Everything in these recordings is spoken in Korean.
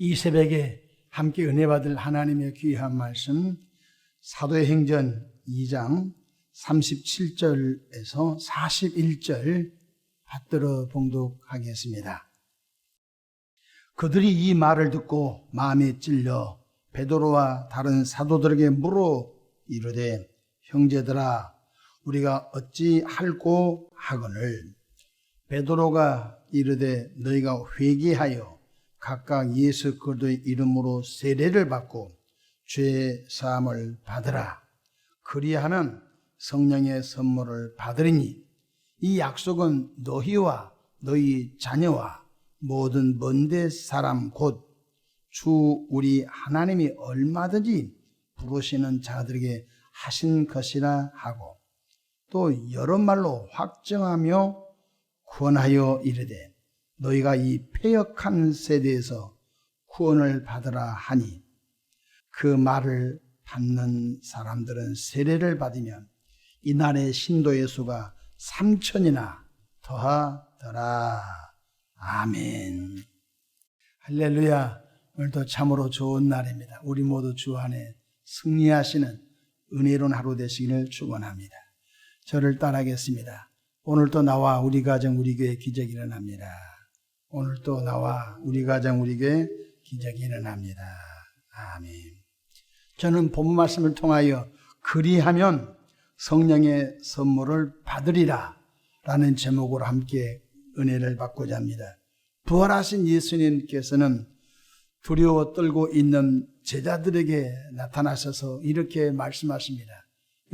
이 새벽에 함께 은혜 받을 하나님의 귀한 말씀 사도행전 2장 37절에서 41절 받들어 봉독하겠습니다. 그들이 이 말을 듣고 마음에 찔려 베드로와 다른 사도들에게 물어 이르되 형제들아 우리가 어찌 할꼬 하거늘 베드로가 이르되 너희가 회개하여 각각 예수 그리스도의 이름으로 세례를 받고 죄 사함을 받으라. 그리하면 성령의 선물을 받으리니 이 약속은 너희와 너희 자녀와 모든 먼데 사람 곧 주 우리 하나님이 얼마든지 부르시는 자들에게 하신 것이라 하고 또 여러 말로 확정하며 구원하여 이르되 너희가 이 폐역한 세대에서 구원을 받으라 하니 그 말을 받는 사람들은 세례를 받으면 이날의 신도의 수가 삼천이나 더하더라. 아멘. 할렐루야. 오늘도 참으로 좋은 날입니다. 우리 모두 주 안에 승리하시는 은혜로운 하루 되시기를 축원합니다. 저를 따라하겠습니다. 오늘도 나와 우리 가정 우리 교회 기적이 일어납니다. 오늘도 나와 우리 가정 우리 교회 기적이 일어납니다. 아멘. 저는 본 말씀을 통하여 그리하면 성령의 선물을 받으리라 라는 제목으로 함께 은혜를 받고자 합니다. 부활하신 예수님께서는 두려워 떨고 있는 제자들에게 나타나셔서 이렇게 말씀하십니다.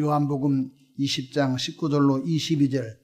요한복음 20장 19절로 22절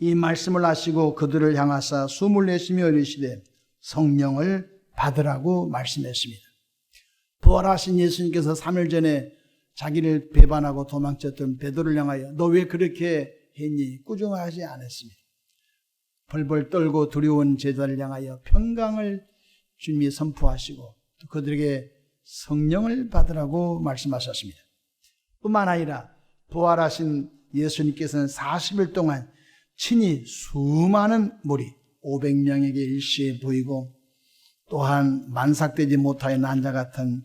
이 말씀을 하시고 그들을 향하사 숨을 내쉬며 이르시되 성령을 받으라고 말씀했습니다. 부활하신 예수님께서 3일 전에 자기를 배반하고 도망쳤던 베드로를 향하여 너 왜 그렇게 했니? 꾸중하지 않았습니다. 벌벌 떨고 두려운 제자를 향하여 평강을 주님이 선포하시고 또 그들에게 성령을 받으라고 말씀하셨습니다. 뿐만 아니라 부활하신 예수님께서는 40일 동안 친히 수많은 무리 500명에게 일시에 보이고 또한 만삭되지 못하여 난자 같은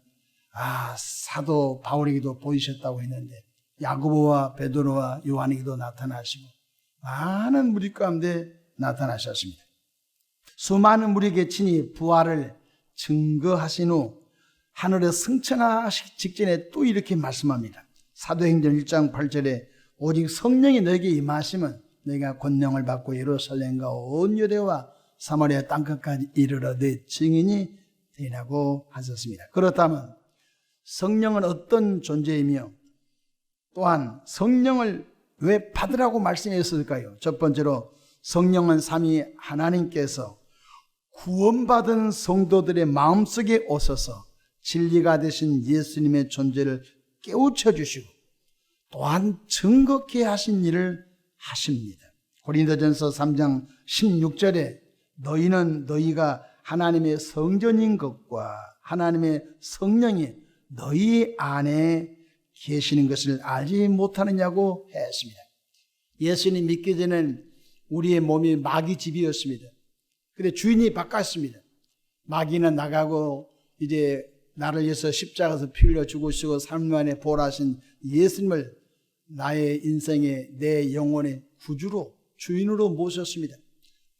아 사도 바울에게도 보이셨다고 했는데 야고보와 베드로와 요한에게도 나타나시고 많은 무리 가운데 나타나셨습니다. 수많은 무리에게 친히 부활을 증거하신 후 하늘에 승천하시기 직전에 또 이렇게 말씀합니다. 사도행전 1장 8절에 오직 성령이 너에게 임하시면 내가 권능을 받고 예루살렘과 온 유대와 사마리아 땅끝까지 이르러 내 증인이 되라고 하셨습니다. 그렇다면 성령은 어떤 존재이며 또한 성령을 왜 받으라고 말씀했을까요? 첫 번째로 성령은 삼위 하나님께서 구원받은 성도들의 마음속에 오셔서 진리가 되신 예수님의 존재를 깨우쳐 주시고 또한 증거케 하신 일을 하십니다. 고린도전서 3장 16절에 너희는 너희가 하나님의 성전인 것과 하나님의 성령이 너희 안에 계시는 것을 알지 못하느냐고 했습니다. 예수님 믿기 전에는 우리의 몸이 마귀 집이었습니다. 근데 주인이 바꿨습니다. 마귀는 나가고 이제 나를 위해서 십자가에서 피 흘려 죽으시고 삶 안에 보라신 예수님을 나의 인생의 내 영혼의 구주로 주인으로 모셨습니다.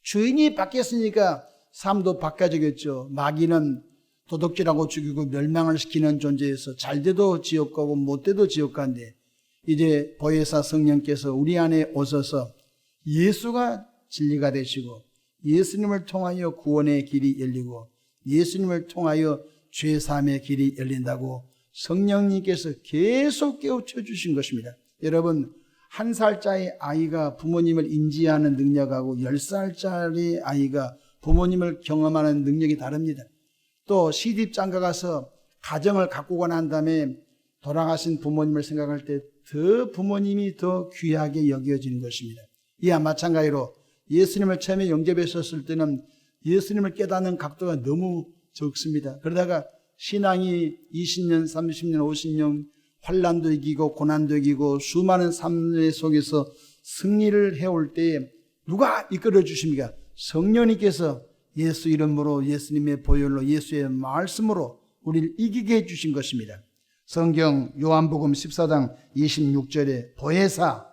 주인이 바뀌었으니까 삶도 바꿔지겠죠. 마귀는 도둑질하고 죽이고 멸망을 시키는 존재에서 잘 돼도 지옥 가고 못 돼도 지옥 간데 이제 보혜사 성령께서 우리 안에 오셔서 예수가 진리가 되시고 예수님을 통하여 구원의 길이 열리고 예수님을 통하여 죄 사함의 길이 열린다고 성령님께서 계속 깨우쳐 주신 것입니다. 여러분 한 살짜리 아이가 부모님을 인지하는 능력하고 열 살짜리 아이가 부모님을 경험하는 능력이 다릅니다. 또 시집 장가 가서 가정을 가꾸고 난 다음에 돌아가신 부모님을 생각할 때 더 부모님이 더 귀하게 여겨지는 것입니다. 이와 마찬가지로 예수님을 처음에 영접했었을 때는 예수님을 깨닫는 각도가 너무 적습니다. 그러다가 신앙이 20년, 30년, 50년 환란도 이기고 고난도 이기고 수많은 삶 속에서 승리를 해올 때에 누가 이끌어 주십니까? 성령님께서 예수 이름으로 예수님의 보혈로 예수의 말씀으로 우리를 이기게 해 주신 것입니다. 성경 요한복음 14장 26절에 보혜사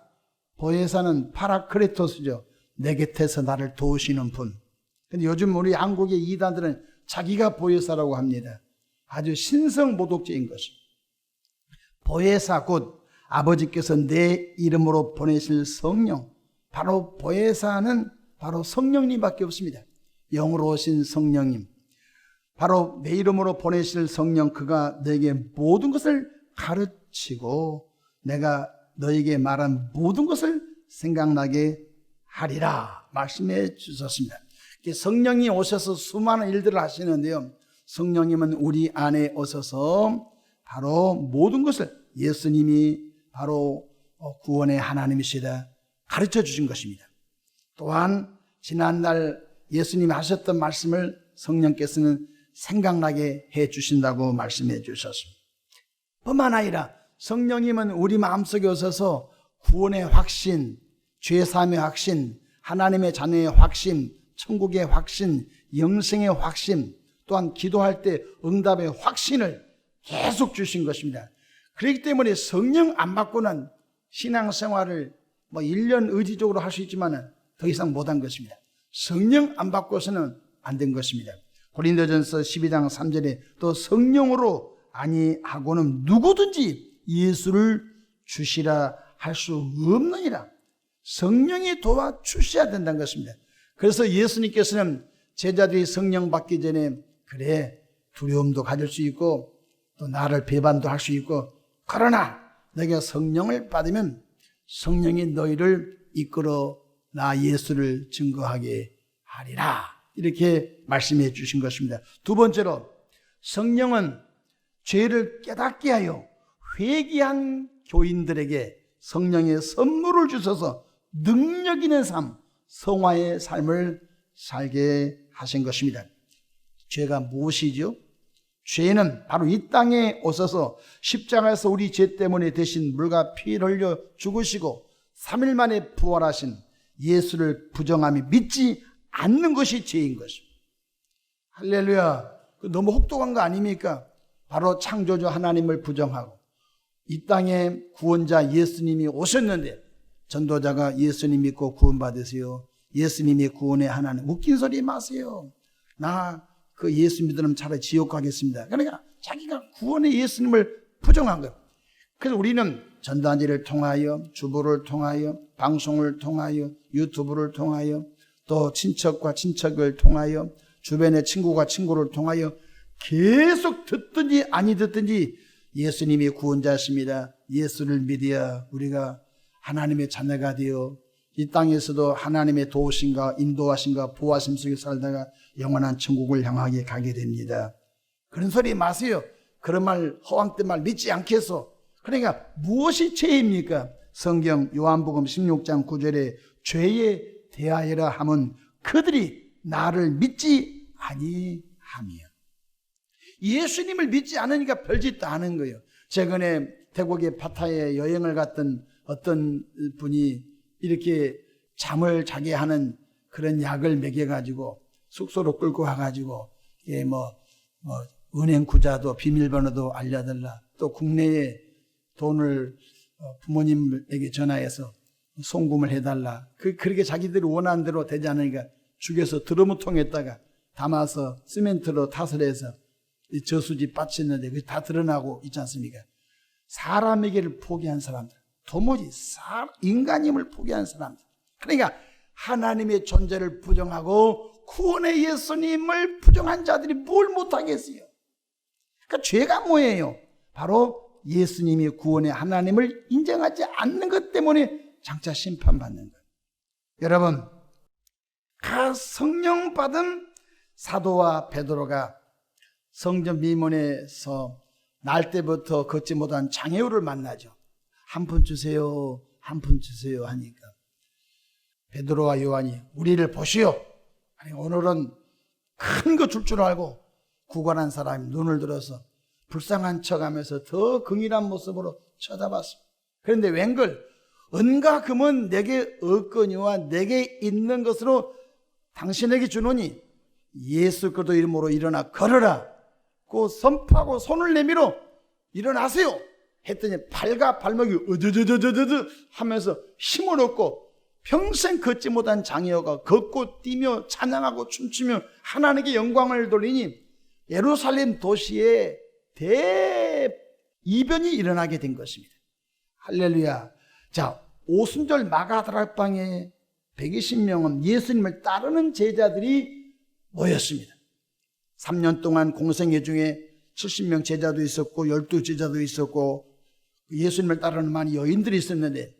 보혜사는 파라크레토스죠. 내 곁에서 나를 도우시는 분. 근데 요즘 우리 한국의 이단들은 자기가 보혜사라고 합니다. 아주 신성 모독죄인 것입니다. 보혜사 곧 아버지께서 내 이름으로 보내실 성령. 바로 보혜사는 바로 성령님밖에 없습니다. 영으로 오신 성령님. 바로 내 이름으로 보내실 성령 그가 너에게 모든 것을 가르치고 내가 너에게 말한 모든 것을 생각나게 하리라 말씀해 주셨습니다. 성령이 오셔서 수많은 일들을 하시는데요. 성령님은 우리 안에 오셔서 바로 모든 것을 예수님이 바로 구원의 하나님이시다 가르쳐 주신 것입니다. 또한 지난날 예수님이 하셨던 말씀을 성령께서는 생각나게 해 주신다고 말씀해 주셨습니다. 뿐만 아니라 성령님은 우리 마음속에 오셔서 구원의 확신, 죄사함의 확신, 하나님의 자녀의 확신, 천국의 확신, 영생의 확신, 또한 기도할 때 응답의 확신을 계속 주신 것입니다. 그렇기 때문에 성령 안 받고는 신앙생활을 뭐 1년 의지적으로 할 수 있지만 더 이상 못한 것입니다. 성령 안 받고서는 안 된 것입니다. 고린도전서 12장 3절에 또 성령으로 아니하고는 누구든지 예수를 주시라 할 수 없느니라. 성령이 도와 주셔야 된다는 것입니다. 그래서 예수님께서는 제자들이 성령 받기 전에 그래 두려움도 가질 수 있고 또 나를 배반도 할 수 있고 그러나 너희가 성령을 받으면 성령이 너희를 이끌어 나 예수를 증거하게 하리라. 이렇게 말씀해 주신 것입니다. 두 번째로 성령은 죄를 깨닫게 하여 회개한 교인들에게 성령의 선물을 주셔서 능력 있는 삶, 성화의 삶을 살게 하신 것입니다. 죄가 무엇이죠? 죄는 바로 이 땅에 오셔서 십자가에서 우리 죄 때문에 대신 물과 피를 흘려 죽으시고 3일 만에 부활하신 예수를 부정함이 믿지 않는 것이 죄인 것입니다. 할렐루야. 너무 혹독한 거 아닙니까? 바로 창조주 하나님을 부정하고 이 땅에 구원자 예수님이 오셨는데 전도자가 예수님 믿고 구원받으세요. 예수님이 구원의 하나님. 웃긴 소리 마세요. 나 그 예수 믿으면 차라리 지옥 가겠습니다. 그러니까 자기가 구원의 예수님을 부정한 거예요. 그래서 우리는 전단지를 통하여, 주부를 통하여, 방송을 통하여, 유튜브를 통하여, 또 친척과 친척을 통하여, 주변의 친구가 친구를 통하여 계속 듣든지 아니 듣든지 예수님이 구원자십니다. 예수를 믿어야 우리가 하나님의 자녀가 되어 이 땅에서도 하나님의 도우심과 인도하심과 보호하심 속에 살다가 영원한 천국을 향하게 가게 됩니다. 그런 소리 마세요. 그런 말 허황된 말 믿지 않겠소. 그러니까 무엇이 죄입니까? 성경 요한복음 16장 9절에 죄에 대하여라 하면 그들이 나를 믿지 아니하며 예수님을 믿지 않으니까 별짓도 하는 거예요. 최근에 태국의 파타에 여행을 갔던 어떤 분이 이렇게 잠을 자게 하는 그런 약을 먹여가지고 숙소로 끌고 와가지고 예, 뭐, 뭐 은행 구자도 비밀번호도 알려달라. 또 국내에 돈을 어, 부모님에게 전화해서 송금을 해달라. 그, 그렇게 자기들이 원하는 대로 되지 않으니까 죽여서 드러무통에다가 담아서 시멘트로 타설 해서 저수지 빠쳤는데 그게 다 드러나고 있지 않습니까? 사람에게를 포기한 사람들. 도무지 인간임을 포기한 사람들. 그러니까 하나님의 존재를 부정하고 구원의 예수님을 부정한 자들이 뭘 못하겠어요? 그러니까 죄가 뭐예요? 바로 예수님이 구원의 하나님을 인정하지 않는 것 때문에 장차 심판받는 것. 여러분, 가 성령 받은 사도와 베드로가 성전 미문에서 날 때부터 걷지 못한 장애우를 만나죠. 한 푼 주세요. 한 푼 주세요 하니까 베드로와 요한이 우리를 보시오. 아니 오늘은 큰거줄줄 알고 구걸한 사람이 눈을 들어서 불쌍한 척 하면서 더 긍일한 모습으로 쳐다봤습니다. 그런데 웬걸 은가 금은 내게 없거니와 내게 있는 것으로 당신에게 주노니 예수 그리스도 이름으로 일어나 걸어라. 고 선포하고 손을 내밀어 일어나세요. 했더니 발과 발목이 으드드드드드 하면서 힘을 얻고 평생 걷지 못한 장애어가 걷고 뛰며 찬양하고 춤추며 하나님께 영광을 돌리니 예루살렘 도시에 대 이변이 일어나게 된 것입니다. 할렐루야. 자, 오순절 마가다락방에 120명은 예수님을 따르는 제자들이 모였습니다. 3년 동안 공생애 중에 70명 제자도 있었고 12 제자도 있었고 예수님을 따르는 많은 여인들이 있었는데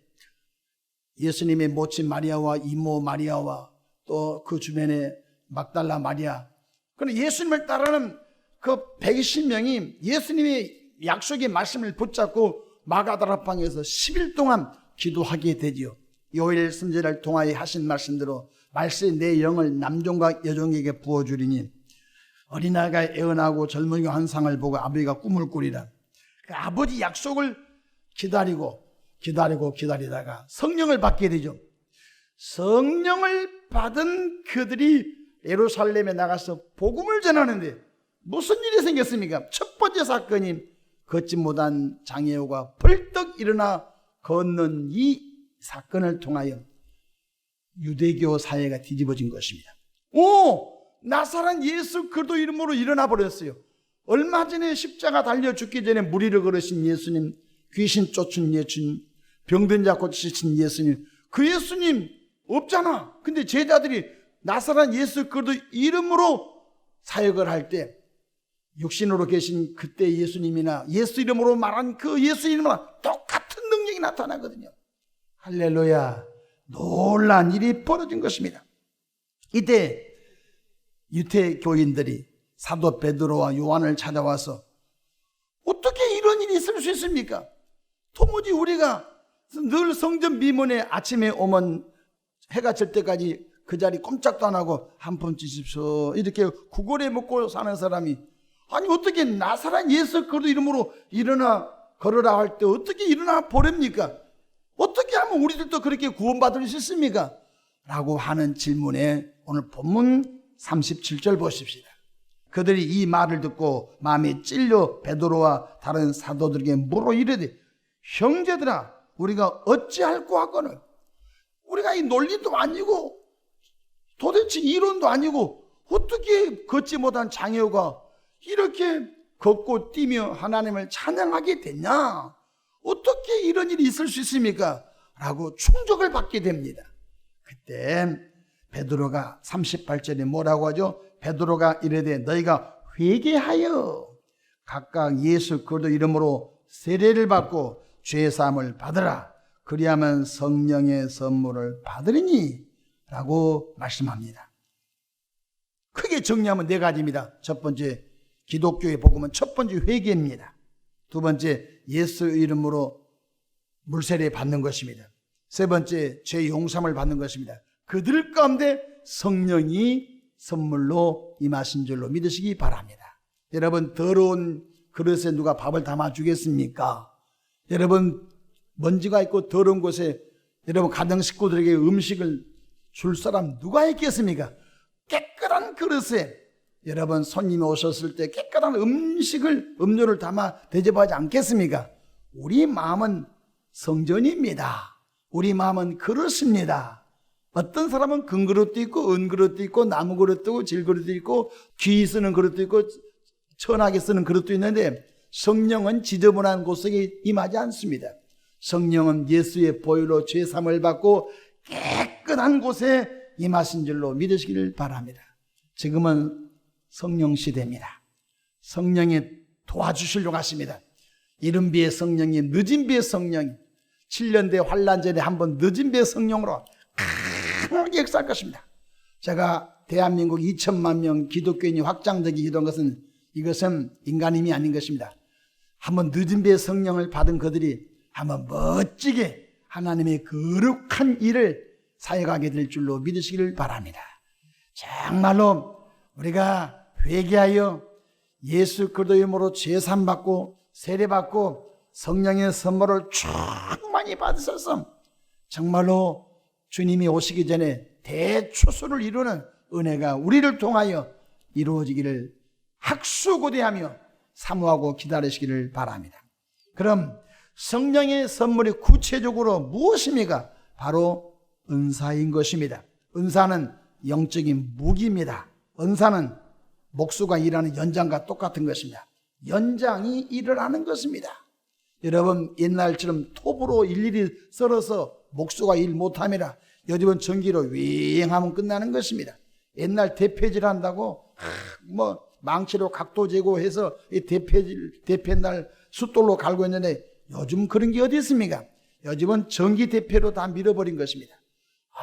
예수님의 모친 마리아와 이모 마리아와 또 그 주변에 막달라 마리아 그런 예수님을 따르는 그 120명이 예수님의 약속의 말씀을 붙잡고 마가다락방에서 10일 동안 기도하게 되지요. 요일 선제를 통하여 하신 말씀대로 말씀의 내 영을 남종과 여종에게 부어주리니 어린아이가 애언하고 젊은이가 환상을 보고 아버지가 꿈을 꾸리라. 그 아버지 약속을 기다리고 기다리고 기다리다가 성령을 받게 되죠. 성령을 받은 그들이 예루살렘에 나가서 복음을 전하는데 무슨 일이 생겼습니까? 첫 번째 사건이 걷지 못한 장애우가 벌떡 일어나 걷는 이 사건을 통하여 유대교 사회가 뒤집어진 것입니다. 오! 나사란 예수 그리스도 이름으로 일어나 버렸어요. 얼마 전에 십자가 달려 죽기 전에 무리를 걸으신 예수님, 귀신 쫓은 예수님, 병든 자 고치신 예수님, 그 예수님 없잖아. 근데 제자들이 나사란 예수 그리스도 이름으로 사역을 할 때 육신으로 계신 그때 예수님이나 예수 이름으로 말한 그 예수 이름으로 똑같은 능력이 나타나거든요. 할렐루야. 놀란 일이 벌어진 것입니다. 이때 유태 교인들이 사도 베드로와 요한을 찾아와서 어떻게 이런 일이 있을 수 있습니까? 도무지 우리가 늘 성전 비문에 아침에 오면 해가 질 때까지 그 자리 꼼짝도 안 하고 한 푼 주십시오. 이렇게 구걸해 먹고 사는 사람이 아니 어떻게 나사란 예수 그리스도 이름으로 일어나 걸으라 할 때 어떻게 일어나 버립니까? 어떻게 하면 우리들도 그렇게 구원받을 수 있습니까? 라고 하는 질문에 오늘 본문 37절 보십시다. 그들이 이 말을 듣고 마음에 찔려 베드로와 다른 사도들에게 물어 이르되 형제들아 우리가 어찌할 꼬 하거늘 우리가 이 논리도 아니고 도대체 이론도 아니고 어떻게 걷지 못한 장애우가 이렇게 걷고 뛰며 하나님을 찬양하게 됐냐? 어떻게 이런 일이 있을 수 있습니까? 라고 충격을 받게 됩니다. 그때 베드로가 38절에 뭐라고 하죠? 베드로가 이르되 너희가 회개하여 각각 예수 그리스도 이름으로 세례를 받고 죄 사함을 받으라. 그리하면 성령의 선물을 받으리니 라고 말씀합니다. 크게 정리하면 네 가지입니다. 첫 번째 기독교의 복음은 첫 번째 회개입니다. 두 번째 예수 이름으로 물세례 받는 것입니다. 세 번째 죄 용sam을 받는 것입니다. 그들 가운데 성령이 선물로 임하신 줄로 믿으시기 바랍니다. 여러분 더러운 그릇에 누가 밥을 담아 주겠습니까? 여러분 먼지가 있고 더러운 곳에 여러분 가정 식구들에게 음식을 줄 사람 누가 있겠습니까? 깨끗한 그릇에 여러분 손님이 오셨을 때 깨끗한 음식을 음료를 담아 대접하지 않겠습니까? 우리 마음은 성전입니다. 우리 마음은 그릇입니다. 어떤 사람은 금 그릇도 있고 은 그릇도 있고 나무 그릇도 있고 질 그릇도 있고 귀 쓰는 그릇도 있고 천하게 쓰는 그릇도 있는데 성령은 지저분한 곳에 임하지 않습니다. 성령은 예수의 보혈로 죄 삼을 받고 깨끗한 곳에 임하신 줄로 믿으시기를 바랍니다. 지금은 성령 시대입니다. 성령이 도와주시려고 하십니다. 이른 비의 성령이 늦은 비의 성령이 7년 대 환란 전에 한번 늦은 비의 성령으로 강하게 역사할 것입니다. 제가 대한민국 2천만 명 기독교인이 확장되기 기도한 것은 이것은 인간 힘이 아닌 것입니다. 한번 늦은 배의 성령을 받은 그들이 한번 멋지게 하나님의 거룩한 일을 사역하게 될 줄로 믿으시기를 바랍니다. 정말로 우리가 회개하여 예수 그리스도 이름으로 죄산 받고 세례 받고 성령의 선물을 충만히 받으셔서 정말로 주님이 오시기 전에 대초수를 이루는 은혜가 우리를 통하여 이루어지기를 학수고대하며 사모하고 기다리시기를 바랍니다. 그럼 성령의 선물이 구체적으로 무엇입니까? 바로 은사인 것입니다. 은사는 영적인 무기입니다. 은사는 목수가 일하는 연장과 똑같은 것입니다. 연장이 일을 하는 것입니다. 여러분 옛날처럼 톱으로 일일이 썰어서 목수가 일 못함이라 요즘은 전기로 윙 하면 끝나는 것입니다. 옛날 대패질 한다고 뭐 망치로 각도 재고해서 이 대패질 대패날 숫돌로 갈고 있는데 요즘 그런 게 어디 있습니까? 요즘은 전기 대패로 다 밀어버린 것입니다.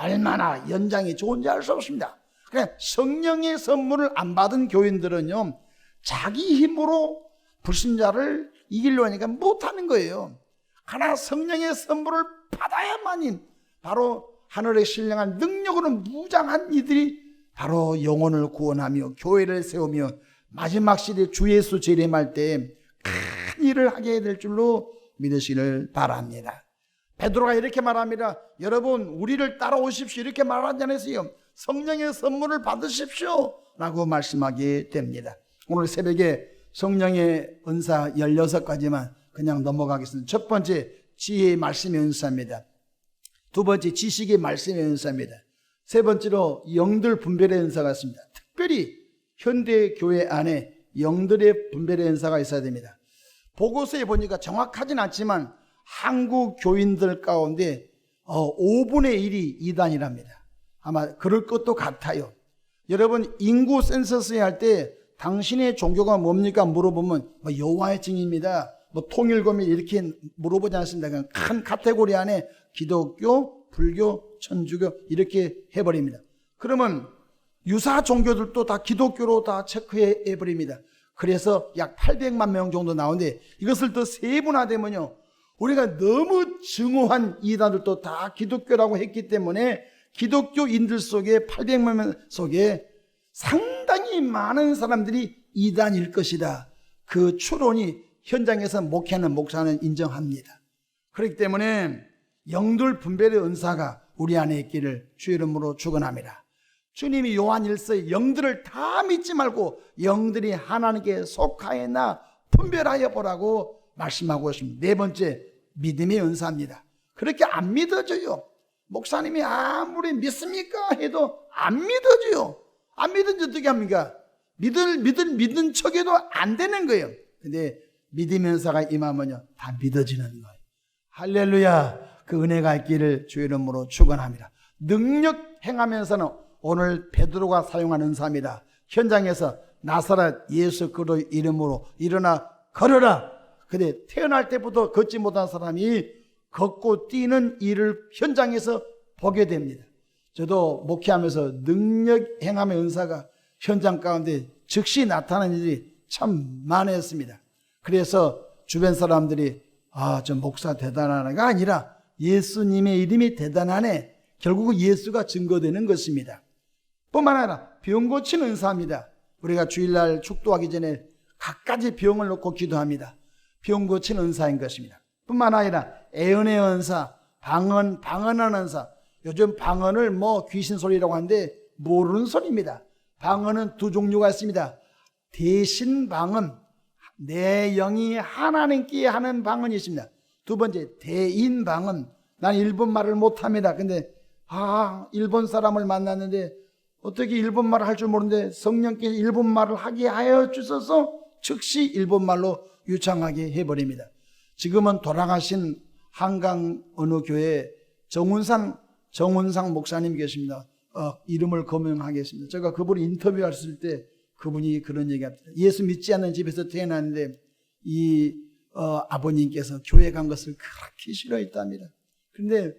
얼마나 연장이 좋은지 알 수 없습니다. 그래 성령의 선물을 안 받은 교인들은요 자기 힘으로 불신자를 이기려 하니까 못하는 거예요. 하나 성령의 선물을 받아야만이 바로 하늘의 신령한 능력으로 무장한 이들이 바로 영혼을 구원하며 교회를 세우며 마지막 시대 주 예수 재림할 때 큰 일을 하게 될 줄로 믿으시기를 바랍니다. 베드로가 이렇게 말합니다. 여러분 우리를 따라오십시오. 이렇게 말하지 않았어요. 성령의 선물을 받으십시오. 라고 말씀하게 됩니다. 오늘 새벽에 성령의 은사 16가지만 그냥 넘어가겠습니다. 첫 번째 지혜의 말씀의 은사입니다. 두 번째 지식의 말씀의 은사입니다. 세 번째로 영들 분별의 은사가 있습니다. 특별히 현대 교회 안에 영들의 분별의 은사가 있어야 됩니다. 보고서에 보니까 정확하진 않지만 한국 교인들 가운데 5분의 1이 이단이랍니다. 아마 그럴 것도 같아요. 여러분 인구 센서스 할 때 당신의 종교가 뭡니까 물어보면 뭐 여호와의 증입니다. 뭐 통일검이 이렇게 물어보지 않습니다. 그냥 큰 카테고리 안에 기독교, 불교, 천주교 이렇게 해버립니다. 그러면 유사 종교들도 다 기독교로 다 체크해 버립니다. 그래서 약 800만 명 정도 나오는데 이것을 더 세분화되면요. 우리가 너무 증오한 이단들도 다 기독교라고 했기 때문에 기독교인들 속에 800만 명 속에 상당히 많은 사람들이 이단일 것이다. 그 추론이 현장에서 목회하는 목사는 인정합니다. 그렇기 때문에 영들 분별의 은사가 우리 안에 있기를 주 이름으로 축원합니다. 주님이 요한 1서에 영들을 다 믿지 말고 영들이 하나님께 속하였나 분별하여 보라고 말씀하고 있습니다. 네 번째 믿음의 은사입니다. 그렇게 안 믿어져요. 목사님이 아무리 믿습니까 해도 안 믿어져요. 안 믿은지 어떻게 합니까? 믿을 믿은 믿은 척해도 안 되는 거예요. 근데 은사가 임하면요 다 믿어지는 거예요. 할렐루야. 그 은혜가 있기를 주 이름으로 축원합니다. 능력 행하면서는 오늘 베드로가 사용한 은사입니다. 현장에서 나사렛 예수 그리스도 이름으로 일어나 걸어라. 근데 태어날 때부터 걷지 못한 사람이 걷고 뛰는 일을 현장에서 보게 됩니다. 저도 목회하면서 능력 행함의 은사가 현장 가운데 즉시 나타나는 일이 참 많았습니다. 그래서 주변 사람들이 아, 저 목사 대단하나가 아니라 예수님의 이름이 대단하네. 결국은 예수가 증거되는 것입니다. 뿐만 아니라 병 고치는 은사입니다. 우리가 주일날 축도하기 전에 각가지 병을 놓고 기도합니다. 병 고치는 은사인 것입니다. 뿐만 아니라 애언의 은사, 방언, 방언하는 은사. 요즘 방언을 뭐 귀신 소리라고 하는데 모르는 소리입니다. 방언은 두 종류가 있습니다. 대신 방언, 내 영이 하나님께 하는 방언이 있습니다. 두 번째, 대인 방언. 난 일본 말을 못합니다. 근데, 아, 일본 사람을 만났는데, 어떻게 일본 말을 할 줄 모르는데 성령께서 일본 말을 하게 하여 주셔서 즉시 일본 말로 유창하게 해버립니다. 지금은 돌아가신 한강 어느 교회 정운상 정운상 목사님 계십니다. 어, 이름을 거명하겠습니다. 제가 그분 인터뷰했을 때 그분이 그런 얘기합니다. 예수 믿지 않는 집에서 태어났는데 이 어, 아버님께서 교회 간 것을 그렇게 싫어했답니다. 근데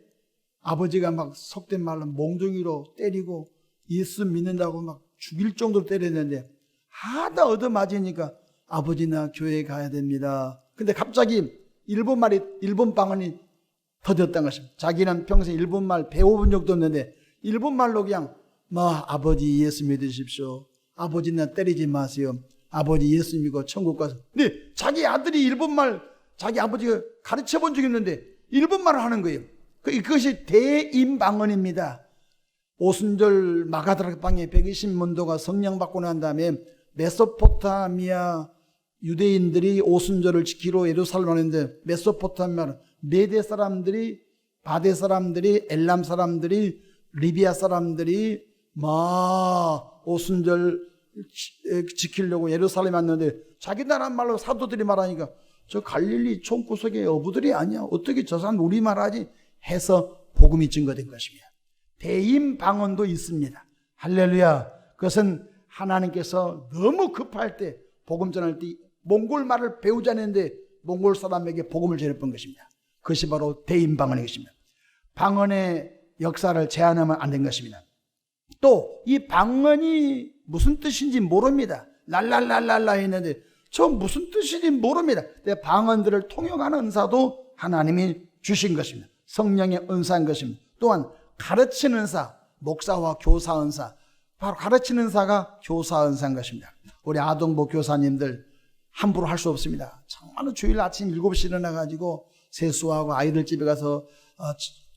아버지가 막 속된 말로 몽둥이로 때리고 예수 믿는다고 막 죽일 정도로 때렸는데 하다 얻어맞으니까 아버지 나 교회 가야 됩니다. 근데 갑자기 일본 말이 일본 방언이 터졌던 것입니다. 자기는 평생 일본 말 배워본 적도 없는데 일본 말로 그냥 뭐 아버지 예수 믿으십시오. 아버지는 때리지 마세요. 아버지 예수 믿고 천국 가서. 근데 자기 아들이 일본 말 자기 아버지가 가르쳐 본 적이 없는데 일본 말을 하는 거예요. 그- 그것이 대인방언입니다. 오순절 마가다락 방에 120문도가 성령 받고 난 다음에 메소포타미아 유대인들이 오순절을 지키러 예루살렘 왔는데 메소포타미아 메대 사람들이 바데 사람들이 엘람 사람들이 리비아 사람들이 막 오순절 지- 지키려고 예루살렘 왔는데 자기 나라 말로 사도들이 말하니까 저 갈릴리 총구석의 어부들이 아니야 어떻게 저 사람 우리말 하지 해서 복음이 증거된 것입니다. 대인 방언도 있습니다. 할렐루야. 그것은 하나님께서 너무 급할 때 복음 전할 때 몽골 말을 배우자는데 몽골 사람에게 복음을 전했던 것입니다. 그것이 바로 대인 방언의 것입니다. 방언의 역사를 제한하면 안 된 것입니다. 또 이 방언이 무슨 뜻인지 모릅니다. 랄랄랄랄라 했는데 저 무슨 뜻인지 모릅니다. 방언들을 통역하는 은사도 하나님이 주신 것입니다. 성령의 은사인 것입니다. 또한 가르치는 은사, 목사와 교사 은사, 바로 가르치는 은사가 교사 은사인 것입니다. 우리 아동부 교사님들 함부로 할 수 없습니다. 정말로 주일 아침 7시 일어나가지고 세수하고 아이들 집에 가서 어,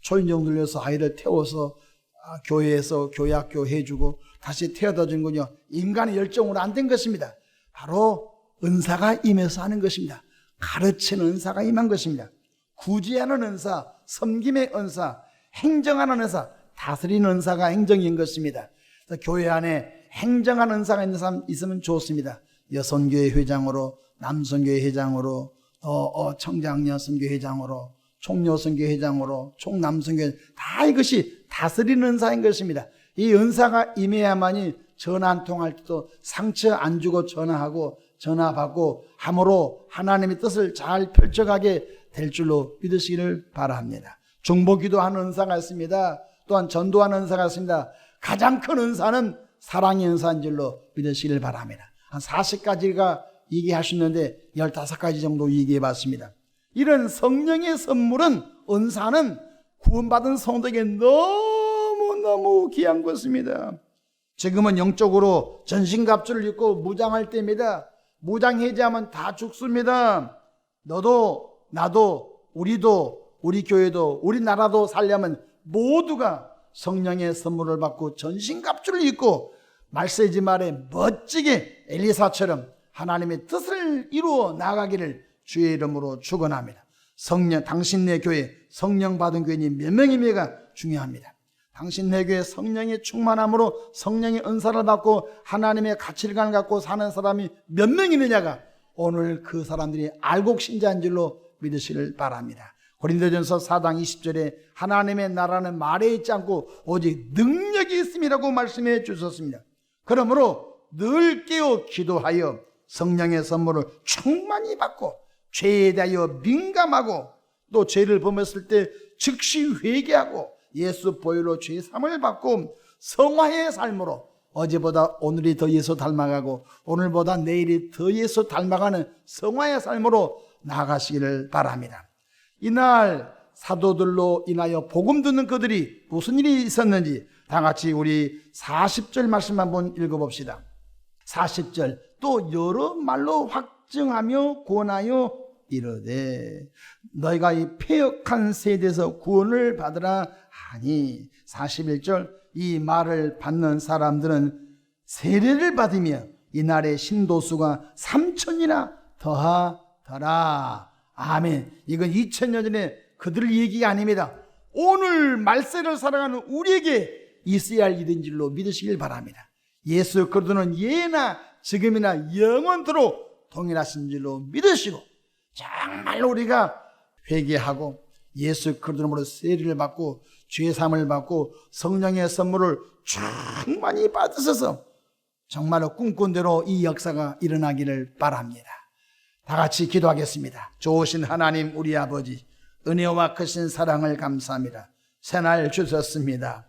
초인종 들려서 아이들 태워서 아, 교회에서 교회학교 해주고 다시 태워다 준 건요. 인간의 열정으로 안 된 것입니다. 바로 은사가 임해서 하는 것입니다. 가르치는 은사가 임한 것입니다. 구제하는 은사, 섬김의 은사, 행정하는 은사, 다스리는 은사가 행정인 것입니다. 교회 안에 행정하는 은사가 있는 사람 있으면 좋습니다. 여성교회 회장으로, 남성교회 회장으로, 또 어, 청장녀 선교 회장으로, 총여성교 회장으로, 총남성교 다 이것이 다스리는 은사인 것입니다. 이 은사가 임해야만이 전화 한 통할 때도 상처 안 주고 전화하고 전화 받고 함으로 하나님의 뜻을 잘 펼쳐가게 될 줄로 믿으시기를 바랍니다. 중보기도 하는 은사가 있습니다. 또한 전도하는 은사가 있습니다. 가장 큰 은사는 사랑의 은사인 줄로 믿으시기를 바랍니다. 한 40가지가 얘기할 수 있는데 15가지 정도 얘기해 봤습니다. 이런 성령의 선물은 은사는 구원받은 성도에게 너무너무 귀한 것입니다. 지금은 영적으로 전신갑주를 입고 무장할 때입니다. 무장해제하면 다 죽습니다. 너도 나도 우리도 우리 교회도 우리 나라도 살려면 모두가 성령의 선물을 받고 전신갑주를 입고 말세지 말에 멋지게 엘리사처럼 하나님의 뜻을 이루어 나가기를 주의 이름으로 축원합니다. 성령 당신네 교회 성령 받은 교인이 몇 명이며가 중요합니다. 당신네 교회 성령의 충만함으로 성령의 은사를 받고 하나님의 가치관을 갖고 사는 사람이 몇 명이느냐가 오늘 그 사람들이 알곡 신자인 줄로 믿으시길 바랍니다. 고린도전서 4장 20절에 하나님의 나라는 말에 있지 않고 오직 능력이 있음이라고 말씀해 주셨습니다. 그러므로 늘 깨어 기도하여 성령의 선물을 충만히 받고 죄에 대하여 민감하고 또 죄를 범했을 때 즉시 회개하고 예수 보혈로 죄 삼을 받고 성화의 삶으로 어제보다 오늘이 더 예수 닮아가고 오늘보다 내일이 더 예수 닮아가는 성화의 삶으로 나아가시기를 바랍니다. 이날 사도들로 인하여 복음 듣는 그들이 무슨 일이 있었는지 다 같이 우리 40절 말씀 한번 읽어봅시다. 40절. 또 여러 말로 확증하며 권하여 이르되 너희가 이 폐역한 세대에서 구원을 받으라 하니. 41절. 이 말을 받는 사람들은 세례를 받으며 이날의 신도수가 3천이나 더하더라 아멘. 이건 2000년 전에 그들 얘기가 아닙니다. 오늘 말세를 살아가는 우리에게 있어야 할 일인 줄로 믿으시길 바랍니다. 예수 그리스도는 예나 지금이나 영원토록 동일하신 줄로 믿으시고 정말 우리가 회개하고 예수 그리스도로 세례를 받고 죄 사함을 받고 성령의 선물을 충만히 받으셔서 정말로 꿈꾼 대로 이 역사가 일어나기를 바랍니다. 다 같이 기도하겠습니다. 좋으신 하나님 우리 아버지 은혜와 크신 사랑을 감사합니다. 새날 주셨습니다.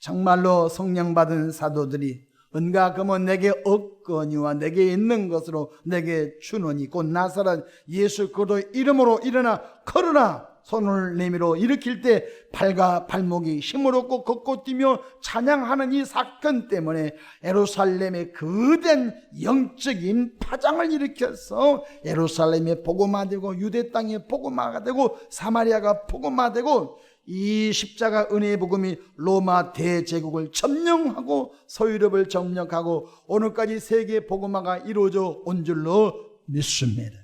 정말로 성령 받은 사도들이 은과 금은 내게 없거니와 내게 있는 것으로 내게 주노니 곧 나사렛 예수 그리스도 이름으로 일어나 걸으라 손을 내밀어 일으킬 때 발과 발목이 힘을 얻고 걷고 뛰며 찬양하는 이 사건 때문에 예루살렘의 거대한 영적인 파장을 일으켜서 예루살렘이 복음화 되고 유대 땅이 복음화가 되고 사마리아가 복음화되고 이 십자가 은혜의 복음이 로마 대제국을 점령하고 서유럽을 점령하고 오늘까지 세계 복음화가 이루어져 온 줄로 믿습니다.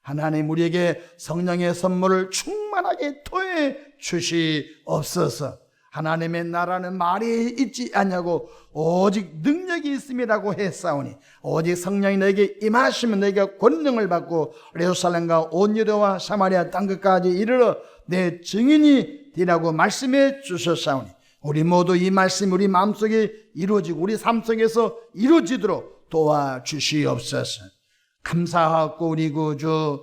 하나님 우리에게 성령의 선물을 충 만하게 토해 주시옵소서. 하나님의 나라는 말이 있지 않냐고 오직 능력이 있음이라고 했사오니 오직 성령이 너에게 임하시면 너희가 권능을 받고 예루살렘과 온 유대와 사마리아 땅 끝까지 이르러 내 증인이 되라고 말씀해 주셨사오니 우리 모두 이 말씀이 우리 마음속에 이루어지고 우리 삶 속에서 이루어지도록 도와주시옵소서. 감사하고 우리 구주